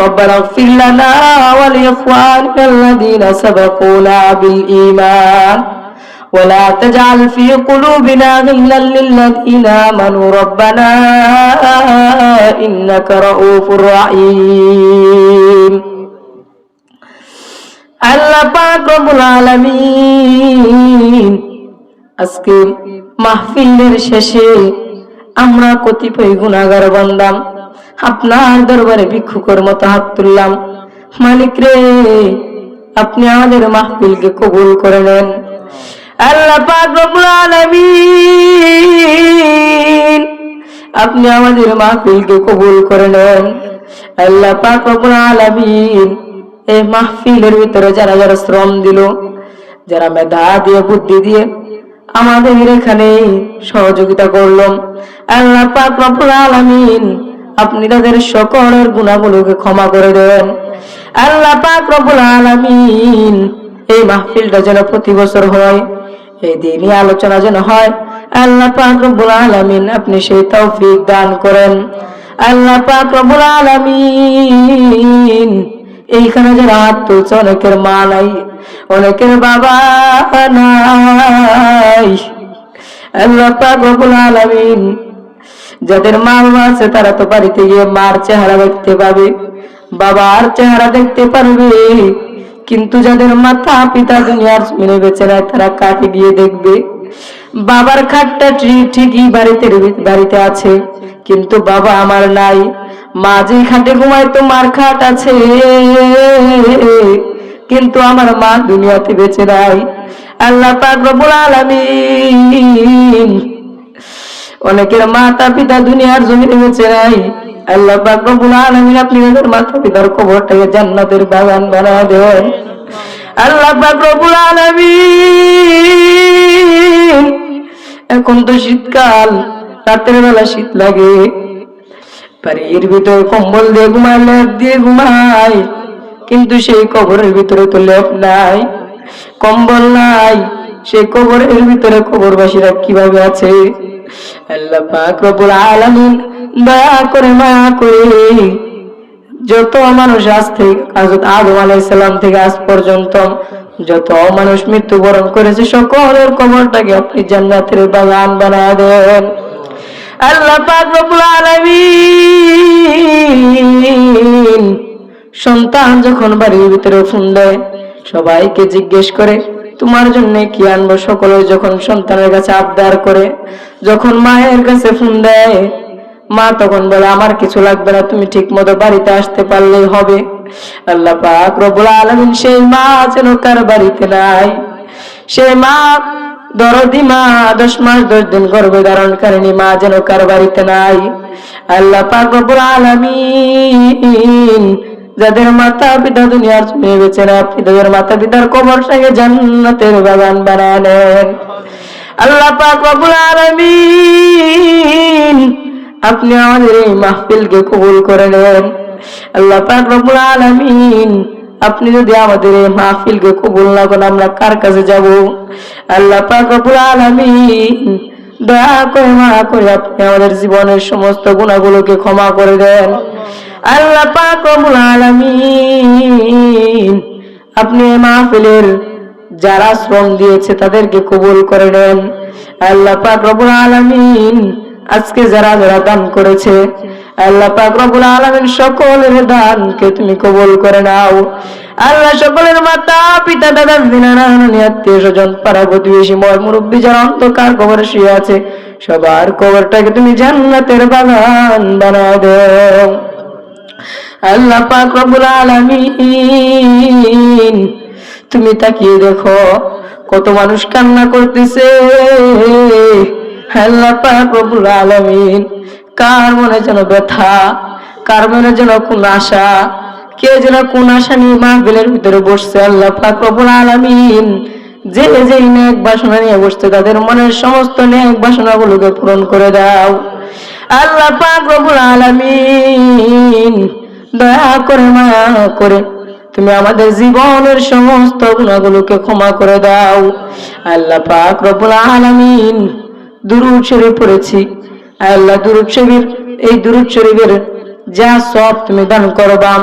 ربنا اغفر لنا ولإخواننا الذين سبقونا بالإيمان ولا تجعل في قلوبنا غلا للذين آمنوا ربنا إنك رؤوف رحيم আল্লাহ পাক রব্বুল আলামিন আজকে মাহফিলের শেষে আমরা কতিপয় গুণাগার বান্দাম আপনার দরবারে ভিক্ষুকের মতো হাত তুললাম। মালিক রে, আপনি আমাদের মাহফিলকে কবুল করে নেন। আল্লাহ আপনি আমাদের মাহফিলকে কবুল করে নেন। আল্লাহ এই মাহফিলের ভিতরে যারা যারা শ্রম দিল, যারা মেধা দিয়ে, বুদ্ধি দিয়ে আমাদের এখানে সহযোগিতা করলাম। আল্লাহ পাক রব্বুল আলামিন আপনি তাদের সকলের গুণাগুলোকে ক্ষমা করে দেন আল্লাহ পাক রব্বুল আলামিন এই মাহফিলটা যেন প্রতি বছর হয়, এই দিনই আলোচনা যেন হয়। আল্লাহ পাক রব্বুল আলামিন আপনি সেই তৌফিক দান করেন। আল্লাহ পাক রব্বুল আলামিন এইখানে হাত তুলছে, অনেকের মা নাই, অনেকের বাবা নাই। আল্লাহ পাক রব্বুল আলামিন যাদের মা বাবা আছে, তারা তো বাড়িতে গিয়ে মার চেহারা দেখতে পাবে, বাবার চেহারা দেখতে পারবে। কিন্তু যাদের মাথা পিতা দুনিয়ার জমিনে বেঁচে নেয় তারা কাকে গিয়ে দেখবে, বাবার খাটটা ঠিক- ঠিকই বাড়িতে বাড়িতে আছে। কিন্তু বাবা আমার নাই, মা যে খাটে ঘুমায়, তো মার খাট আছে। কিন্তু আমার মা দুনিয়াতে বেঁচে নাই। আল্লাহ পাক রব্বুল আলামিন অনেকের মাতা পিতা দুনিয়ার জমিনে বেঁচে নাই। আল্লাহ রব্বুল আলামিন আপনি ওদের মাতা পিতার কবরটাকে জান্নাতের বাগান বানায় দেন। আল্লাহ পাক রব্বুল এখন তো শীতকাল, রাতের বেলা শীত লাগে। বাড়ির ভিতরে কম্বল দিয়ে ঘুমায় লেপ দিয়ে ঘুমায়। কিন্তু সেই কবরের ভিতরে তো লেপ নাই, কম্বল নাই। সেই কবরের ভিতরে কবরবাসীরা কীভাবে আছে? আল্লাহ পাক রব্বুল আলামিন দয়া করে মায়া করে যত মানুষ আজ থেকে হযরত আদম আলাইহিস থেকে আজ পর্যন্ত যত মানুষ মৃত্যুবরণ করেছে, সকলের কবরটাকে আপনি জান্নাতের বাগান বানায় দেন। আল্লাহ পাক রব্বুল আলামিন সন্তান যখন বাড়ির ভিতরে ফোন দেয়, সবাইকে জিজ্ঞেস করে তোমার জন্য কি আনব সকলে যখন সন্তানের কাছে আবদার করে? যখন মায়ের কাছে ফোন দেয়, মা তখন বলে, আমার কিছু লাগবে না, তুমি ঠিক মতো বাড়িতে আসতে পারলেই হবে। আল্লাহ পাক রব্বুল আলামিন সেই মা যেন কার বাড়িতে নাই। সেই মা দরদি মা দশ মাস দশ দিন গর্ভে ধারণ করেনি, মা যেন কার বাড়িতে নাই। আল্লাহ পাক রব্বুল আলামিন যাদের মাতা পিতা দুনিয়ার জমিনে বেঁচে না আপনি তাদের মাতা পিতার কবর সঙ্গে জান্নাতের বাগান বানায় নেন আল্লাহ পাক আপনি আমাদের এই মাহফিলকে কবুল করে নেন। আল্লাহ পাক আপনি যদি আমাদের এই মাহফিলকে কবুল না করেন, আমরা কার কাছে যাব? আল্লাহ পাক রব্বুল আলামিন দয়া করে মায়া করে আপনি আমাদের জীবনের সমস্ত গুণাগুলোকে ক্ষমা করে দেন। আল্লাহ পাক রব্বুল আলামিন আপনি মাহফিলের যারা শ্রম দিয়েছে তাদেরকে কবুল করে নেন। আল্লাহ পাক রব্বুল আলামিন আজকে যারা যারা দান করেছে, আল্লাহ পাক রব্বুল আলামিন সকলের দানকে তুমি কবুল করে নাও। আল্লাহ সকলের মাতা, পিতা, দাদা দিনারা আত্মীয় স্বজন পাড়া প্রতিবেশী ময় মুরব্বী, যারা অন্তকার কবরে শুয়ে আছে, সবার কবরটাকে তুমি জান্নাতের বাগান বানায় দাও আল্লাহ পাক রব্বুল আলামিন। তুমি তাকিয়ে দেখো, কত মানুষ কান্না করতেছে। আল্লাহ পাক রব্বুল আলামিন, কার মনে যেন ব্যথা, কার মনে যেন কোন আশা, কে যেন কোন আশা নিয়ে মাহফিলের ভিতরে বসছে। আল্লাহ পাক রব্বুল আলামিন, যে যে নেক বাসনা নিয়ে বসছে, তাদের মনের সমস্ত নেক বাসনাগুলোকে পূরণ করে দাও। আল্লাহ পাক রব্বুল আলামিন দয়া করে, মায়া করে। তুমি আমাদের জীবনের সমস্ত গুণাগুলোকে ক্ষমা করে দাও। আল্লাহ পাক রব্বুল আলামিন দুরুদ শরীফ পড়েছি। আল্লাহ দুরুদ শরীফ এই দুরুদ শরীফের যা সব তুমি দান করবা,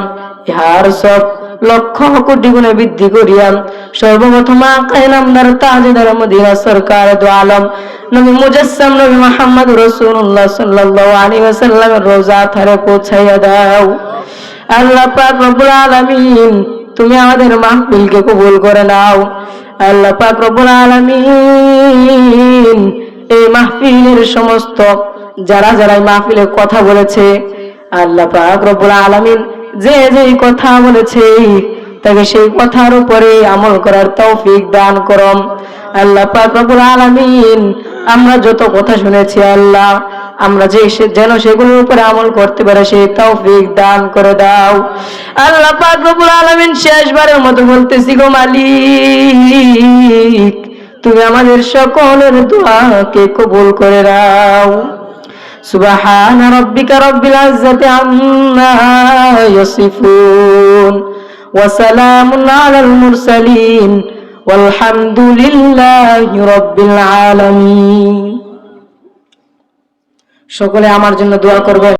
ইহার সব লক্ষ কোটি গুণে বৃদ্ধি করিয়াম সর্বপ্রথম আকাই নামদার তাজদার, মদিনা সরকার, দু আলম, নবী মুজাসসাম, নবী মুহাম্মদ রাসূলুল্লাহ সাল্লাল্লাহু আলাইহি ওয়াসাল্লামের রোজা থারে পৌঁছাইয়া দাও। আল্লাহ তুমি আমাদের মাহফিলকে কবুল করে নাও। আল্লাহ পাক রব্বুল আলামিন, এই মাহফিলের সমস্ত যারা যারা এই মাহফিলে কথা বলেছে, আল্লাহ পাক রব্বুল আলামিন যে যে কথা বলেছে, তাকে সেই কথার উপরে আমল করার তৌফিক দান করম আল্লাহ পাক রব্বুল আলামিন, আমরা যত কথা শুনেছি আল্লাহ আমরা যে সে- যেন সেগুলোর উপরে আমল করতে পারে সেই তৌফিক দান করে দাও আল্লাহ পাক রব্বুল আলামিন শেষবারের মতো বলতেছি গো মালিক তুমি আমাদের সকলের দোয়াকে কবুল করে দাও سبحان ربك رب العزة عما يصفون وسلام على المرسلين والحمد لله رب العالمين সকলে আমার জন্য দোয়া করবে।